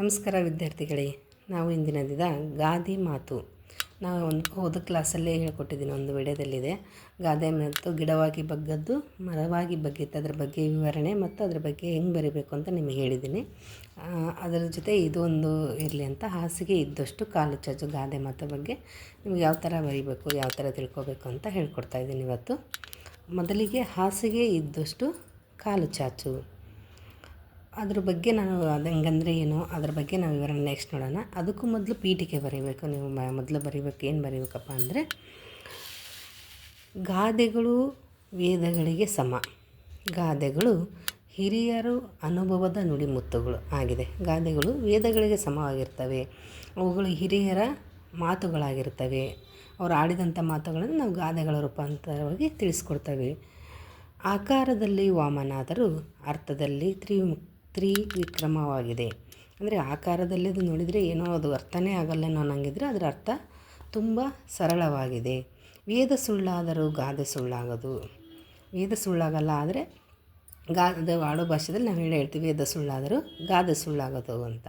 ನಮಸ್ಕಾರ ವಿದ್ಯಾರ್ಥಿಗಳೇ, ನಾವು ಇಂದಿನ ದಿನ ಗಾದೆ ಮಾತು. ನಾವು ಒಂದು ಹೋದ ಕ್ಲಾಸಲ್ಲೇ ಹೇಳ್ಕೊಟ್ಟಿದ್ದೀನಿ, ಒಂದು ವಿಡಿಯೋದಲ್ಲಿದೆ. ಗಾದೆ ಮಾತು ಗಿಡವಾಗಿ ಬಗ್ಗದ್ದು, ಮರವಾಗಿ ಬಗ್ಗಿತ್ತು, ಅದ್ರ ಬಗ್ಗೆ ವಿವರಣೆ ಮತ್ತು ಅದ್ರ ಬಗ್ಗೆ ಹೆಂಗೆ ಬರಿಬೇಕು ಅಂತ ನಿಮಗೆ ಹೇಳಿದ್ದೀನಿ. ಅದರ ಜೊತೆ ಇದು ಒಂದು ಇರಲಿ ಅಂತ ಹಾಸಿಗೆ ಇದ್ದಷ್ಟು ಕಾಲು ಚಾಚು ಗಾದೆ ಮಾತು ಬಗ್ಗೆ ನಿಮ್ಗೆ ಯಾವ ಥರ ಬರಿಬೇಕು, ಯಾವ ಥರ ತಿಳ್ಕೊಬೇಕು ಅಂತ ಹೇಳ್ಕೊಡ್ತಾ ಇದ್ದೀನಿ ಇವತ್ತು. ಮೊದಲಿಗೆ ಹಾಸಿಗೆ ಇದ್ದಷ್ಟು ಕಾಲು ಚಾಚು. ಅದ್ರ ಬಗ್ಗೆ ನಾನು ಅದು ಹೆಂಗಂದ್ರೆ ಏನು, ಅದ್ರ ಬಗ್ಗೆ ನಾವು ವಿವರಣೆ ನೆಕ್ಸ್ಟ್ ನೋಡೋಣ. ಅದಕ್ಕೂ ಮೊದಲು ಪೀಠಿಕೆ ಬರೀಬೇಕು, ನೀವು ಮೊದಲು ಬರೀಬೇಕು, ಏನು ಬರೀಬೇಕಪ್ಪ ಅಂದರೆ, ಗಾದೆಗಳು ವೇದಗಳಿಗೆ ಸಮ. ಗಾದೆಗಳು ಹಿರಿಯರು ಅನುಭವದ ನುಡಿಮುತ್ತುಗಳು ಆಗಿದೆ. ಗಾದೆಗಳು ವೇದಗಳಿಗೆ ಸಮವಾಗಿರ್ತವೆ. ಅವುಗಳು ಹಿರಿಯರ ಮಾತುಗಳಾಗಿರ್ತವೆ. ಅವರು ಆಡಿದಂಥ ಮಾತುಗಳನ್ನು ನಾವು ಗಾದೆಗಳ ರೂಪಾಂತರವಾಗಿ ತಿಳಿಸ್ಕೊಡ್ತವೆ. ಆಕಾರದಲ್ಲಿ ವಾಮನಾದರೂ, ಅರ್ಥದಲ್ಲಿ ತ್ರಿಮುಖ ತ್ರಿವಿಕ್ರಮವಾಗಿದೆ ಅಂದರೆ ಆಕಾರದಲ್ಲಿ ಅದು ನೋಡಿದರೆ ಏನೋ ಅದು ಅರ್ಥನೇ ಆಗಲ್ಲ ಅನ್ನಂಗಿದ್ರೆ ಅದರ ಅರ್ಥ ತುಂಬ ಸರಳವಾಗಿದೆ. ವೇದ ಸುಳ್ಳಾದರೂ ಗಾದೆ ಸುಳ್ಳಾಗದು. ವೇದ ಸುಳ್ಳಾಗಲ್ಲ ಆದರೆ ಗಾದೆ ಆಡೋ ಭಾಷೆದಲ್ಲಿ ನಾವು ಹೇಳಿ ಹೇಳ್ತೀವಿ, ವೇದ ಸುಳ್ಳಾದರೂ ಗಾದೆ ಸುಳ್ಳಾಗದು ಅಂತ.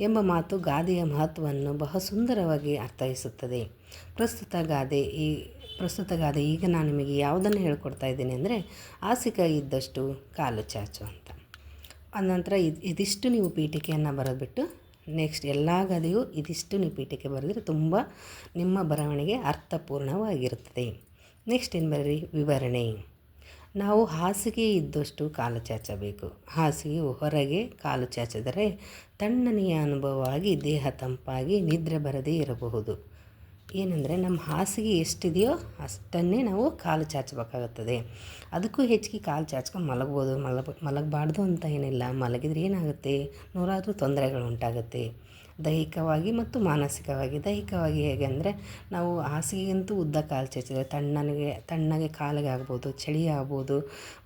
ಎಂಬ ಮಾತು ಗಾದೆಯ ಮಹತ್ವವನ್ನು ಬಹು ಸುಂದರವಾಗಿ ಅರ್ಥೈಸುತ್ತದೆ. ಪ್ರಸ್ತುತ ಗಾದೆ ಈ, ಪ್ರಸ್ತುತ ಗಾದೆ ಈಗ ನಾನು ನಿಮಗೆ ಯಾವುದನ್ನು ಹೇಳ್ಕೊಡ್ತಾ ಇದ್ದೀನಿ ಅಂದರೆ ಆಸಿಕ ಇದ್ದಷ್ಟು ಕಾಲು ಚಾಚು ಅಂತ. ಅನಂತರ ಇದು, ಇದಿಷ್ಟು ನೀವು ಪೀಠಿಕೆಯನ್ನು ಬರೆದ್ಬಿಟ್ಟು ನೆಕ್ಸ್ಟ್ ಎಲ್ಲ ಗದೆಯು ಇದಿಷ್ಟು ನೀವು ಪೀಠಿಕೆ ಬರೆದರೆ ತುಂಬ ನಿಮ್ಮ ಬರವಣಿಗೆ ಅರ್ಥಪೂರ್ಣವಾಗಿರುತ್ತದೆ. ನೆಕ್ಸ್ಟ್ ಏನು ಬರೀ ವಿವರಣೆ. ನಾವು ಹಾಸಿಗೆ ಇದ್ದಷ್ಟು ಕಾಲು ಚಾಚಬೇಕು. ಹಾಸಿಗೆ ಹೊರಗೆ ಕಾಲು ಚಾಚಿದರೆ ತಣ್ಣನೆಯ ಅನುಭವವಾಗಿ ದೇಹ ತಂಪಾಗಿ ನಿದ್ರೆ ಬರದೇ ಇರಬಹುದು. ಏನಂದರೆ ನಮ್ಮ ಹಾಸಿಗೆ ಎಷ್ಟಿದೆಯೋ ಅಷ್ಟನ್ನೇ ನಾವು ಕಾಲು ಚಾಚಬೇಕಾಗುತ್ತದೆ. ಅದಕ್ಕೂ ಹೆಚ್ಚಿಗೆ ಕಾಲು ಚಾಚ್ಕೊಂಡು ಮಲಗ್ಬೋದು. ಮಲಗ ಮಲಗಬಾರ್ದು ಅಂತ ಏನಿಲ್ಲ. ಮಲಗಿದ್ರೆ ಏನಾಗುತ್ತೆ? ನೂರಾರು ತೊಂದರೆಗಳು ಉಂಟಾಗುತ್ತೆ. ದೈಹಿಕವಾಗಿ ಮತ್ತು ಮಾನಸಿಕವಾಗಿ. ದೈಹಿಕವಾಗಿ ಹೇಗೆ ಅಂದರೆ ನಾವು ಹಾಸಿಗೆಗಂತೂ ಉದ್ದ ಕಾಲು ಚಾಚಿದ್ರೆ ತಣ್ಣನಿಗೆ ತಣ್ಣಗೆ ಕಾಲಿಗೆ ಆಗ್ಬೋದು, ಚಳಿ ಆಗ್ಬೋದು,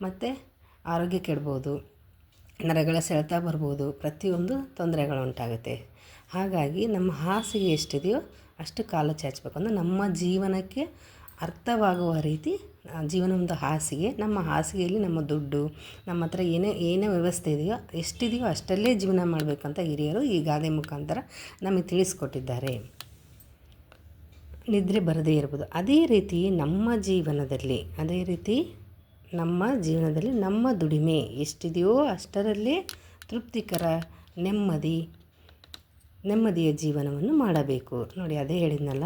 ಮತ್ತು ಆರೋಗ್ಯ ಕೆಡ್ಬೋದು. ನರಗಳ ಸೆಳೆತ ಬರ್ಬೋದು. ಪ್ರತಿಯೊಂದು ತೊಂದರೆಗಳು ಉಂಟಾಗುತ್ತೆ. ಹಾಗಾಗಿ ನಮ್ಮ ಹಾಸಿಗೆ ಎಷ್ಟಿದೆಯೋ ಅಷ್ಟು ಕಾಲು ಚಾಚಬೇಕು. ಅಂದರೆ ನಮ್ಮ ಜೀವನಕ್ಕೆ ಅರ್ಥವಾಗುವ ರೀತಿ ಜೀವನದ ಹಾಸಿಗೆ, ನಮ್ಮ ಹಾಸಿಗೆಯಲ್ಲಿ ನಮ್ಮ ದುಡ್ಡು, ನಮ್ಮ ಹತ್ರ ಏನೇ ಏನೇ ವ್ಯವಸ್ಥೆ ಇದೆಯೋ ಎಷ್ಟಿದೆಯೋ ಅಷ್ಟಲ್ಲೇ ಜೀವನ ಮಾಡಬೇಕಂತ ಹಿರಿಯರು ಈ ಗಾದೆ ಮುಖಾಂತರ ನಮಗೆ ತಿಳಿಸ್ಕೊಟ್ಟಿದ್ದಾರೆ. ನಿದ್ರೆ ಬರದೇ ಇರ್ಬೋದು. ಅದೇ ರೀತಿ ನಮ್ಮ ಜೀವನದಲ್ಲಿ, ಅದೇ ರೀತಿ ನಮ್ಮ ಜೀವನದಲ್ಲಿ ನಮ್ಮ ದುಡಿಮೆ ಎಷ್ಟಿದೆಯೋ ಅಷ್ಟರಲ್ಲೇ ತೃಪ್ತಿಕರ, ನೆಮ್ಮದಿ, ನೆಮ್ಮದಿಯ ಜೀವನವನ್ನು ಮಾಡಬೇಕು. ನೋಡಿ, ಅದೇ ಹೇಳಿದ್ನಲ್ಲ,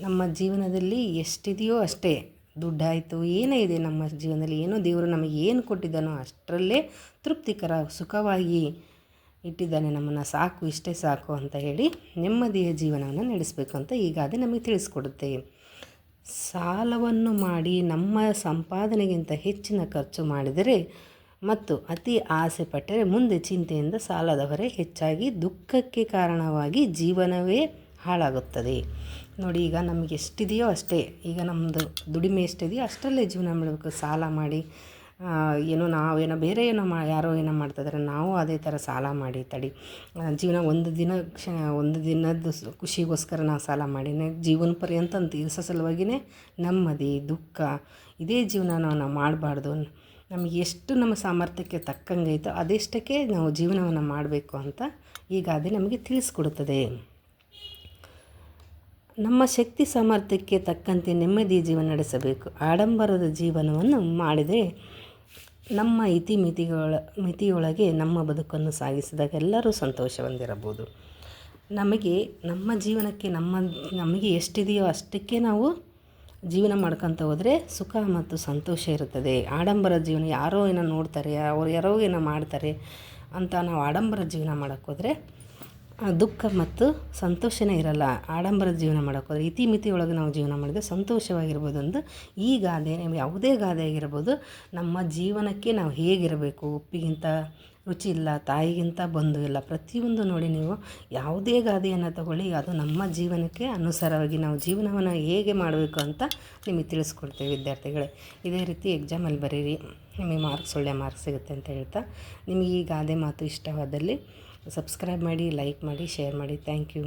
ನಮ್ಮ ಜೀವನದಲ್ಲಿ ಎಷ್ಟಿದೆಯೋ ಅಷ್ಟೇ ದುಡ್ಡಾಯಿತು, ಏನೇ ಇದೆ ನಮ್ಮ ಜೀವನದಲ್ಲಿ, ಏನೋ ದೇವರು ನಮಗೆ ಏನು ಕೊಟ್ಟಿದ್ದಾನೋ ಅಷ್ಟರಲ್ಲೇ ತೃಪ್ತಿಕರ, ಸುಖವಾಗಿ ಇಟ್ಟಿದ್ದಾನೆ ನಮ್ಮನ್ನು. ಸಾಕು, ಇಷ್ಟೇ ಸಾಕು ಅಂತ ಹೇಳಿ ನೆಮ್ಮದಿಯ ಜೀವನವನ್ನು ನಡೆಸಬೇಕು ಅಂತ ಈಗ ಅದೇ ನಮಗೆ ತಿಳಿಸ್ಕೊಡುತ್ತೆ. ಸಾಲವನ್ನು ಮಾಡಿ ನಮ್ಮ ಸಂಪಾದನೆಗಿಂತ ಹೆಚ್ಚಿನ ಖರ್ಚು ಮಾಡಿದರೆ ಮತ್ತು ಅತಿ ಆಸೆ ಪಟ್ಟರೆ ಮುಂದೆ ಚಿಂತೆಯಿಂದ ಸಾಲದ ಹೊರೆ ಹೆಚ್ಚಾಗಿ ದುಃಖಕ್ಕೆ ಕಾರಣವಾಗಿ ಜೀವನವೇ ಹಾಳಾಗುತ್ತದೆ. ನೋಡಿ, ಈಗ ನಮಗೆ ಎಷ್ಟಿದೆಯೋ ಅಷ್ಟೇ. ಈಗ ನಮ್ಮದು ದುಡಿಮೆ ಎಷ್ಟಿದೆಯೋ ಅಷ್ಟರಲ್ಲೇ ಜೀವನ ಮಾಡಬೇಕು. ಸಾಲ ಮಾಡಿ ಏನೋ ನಾವೇನೋ ಬೇರೆ ಏನೋ ಮಾ, ಯಾರೋ ಏನೋ ಮಾಡ್ತಾಯಿದ್ದಾರೆ ನಾವು ಅದೇ ಥರ ಸಾಲ ಮಾಡಿ, ತಡಿ. ಜೀವನ ಒಂದು ದಿನ ಕ್ಷ ಒಂದು ದಿನದ ಖುಷಿಗೋಸ್ಕರ ನಾವು ಸಾಲ ಮಾಡಿ ಜೀವನ ಪರ್ಯಂತ ತೀರಿಸೋ ಸಲುವಾಗಿಯೇ ನೆಮ್ಮದಿ, ದುಃಖ, ಇದೇ ಜೀವನ ನಾವು ಮಾಡಬಾರ್ದು. ನಮಗೆ ಎಷ್ಟು ನಮ್ಮ ಸಾಮರ್ಥ್ಯಕ್ಕೆ ತಕ್ಕಂಗೈತೋ ಅದೆಷ್ಟಕ್ಕೆ ನಾವು ಜೀವನವನ್ನು ಮಾಡಬೇಕು ಅಂತ ಈಗ ಅದೇ ನಮಗೆ ತಿಳಿಸ್ಕೊಡುತ್ತದೆ. ನಮ್ಮ ಶಕ್ತಿ ಸಾಮರ್ಥ್ಯಕ್ಕೆ ತಕ್ಕಂತೆ ನೆಮ್ಮದಿ ಜೀವನ ನಡೆಸಬೇಕು. ಆಡಂಬರದ ಜೀವನವನ್ನು ಮಾಡಿದರೆ ನಮ್ಮ ಇತಿ ಮಿತಿಗಳ, ಮಿತಿಯೊಳಗೆ ನಮ್ಮ ಬದುಕನ್ನು ಸಾಗಿಸಿದಾಗ ಎಲ್ಲರೂ ಸಂತೋಷ ಹೊಂದಿರಬಹುದು. ನಮಗೆ, ನಮ್ಮ ಜೀವನಕ್ಕೆ ನಮ್ಮ, ನಮಗೆ ಎಷ್ಟಿದೆಯೋ ಅಷ್ಟಕ್ಕೆ ನಾವು ಜೀವನ ಮಾಡ್ಕೊತ ಹೋದರೆ ಸುಖ ಮತ್ತು ಸಂತೋಷ ಇರುತ್ತದೆ. ಆಡಂಬರ ಜೀವನ ಯಾರೋ ಏನೋ ನೋಡ್ತಾರೆ, ಅವ್ರು ಯಾರೋ ಏನೋ ಮಾಡ್ತಾರೆ ಅಂತ ನಾವು ಆಡಂಬರ ಜೀವನ ಮಾಡೋಕ್ಕೋದ್ರೆ ದುಃಖ ಮತ್ತು ಸಂತೋಷನೇ ಇರಲ್ಲ. ಆಡಂಬರದ ಜೀವನ ಮಾಡೋಕ್ಕೋದ್ರೆ ಒಳಗೆ ನಾವು ಜೀವನ ಮಾಡಿದರೆ ಸಂತೋಷವಾಗಿರ್ಬೋದು ಅಂದು ಈ ಗಾದೆ ಯಾವುದೇ ಗಾದೆ ಆಗಿರ್ಬೋದು. ನಮ್ಮ ಜೀವನಕ್ಕೆ ನಾವು ಹೇಗಿರಬೇಕು? ಉಪ್ಪಿಗಿಂತ ರುಚಿ ಇಲ್ಲ, ತಾಯಿಗಿಂತ ಬಂಧು ಇಲ್ಲ, ಪ್ರತಿಯೊಂದು ನೋಡಿ ನೀವು ಯಾವುದೇ ಗಾದೆಯನ್ನು ತಗೊಳ್ಳಿ, ಅದು ನಮ್ಮ ಜೀವನಕ್ಕೆ ಅನುಸಾರವಾಗಿ ನಾವು ಜೀವನವನ್ನು ಹೇಗೆ ಮಾಡಬೇಕು ಅಂತ ನಿಮಗೆ ತಿಳಿಸ್ಕೊಡ್ತೀವಿ ವಿದ್ಯಾರ್ಥಿಗಳೇ. ಇದೇ ರೀತಿ ಎಕ್ಸಾಮಲ್ಲಿ ಬರೀರಿ. ನಿಮಗೆ ಮಾರ್ಕ್ಸ್ ಒಳ್ಳೆಯ ಮಾರ್ಕ್ಸ್ ಸಿಗುತ್ತೆ ಅಂತ ಹೇಳ್ತಾ. ನಿಮಗೆ ಈ ಗಾದೆ ಮಾತು ಇಷ್ಟವಾದಲ್ಲಿ ಸಬ್ಸ್ಕ್ರೈಬ್ ಮಾಡಿ ಲೈಕ್ ಮಾಡಿ ಶೇರ್ ಮಾಡಿ. Thank you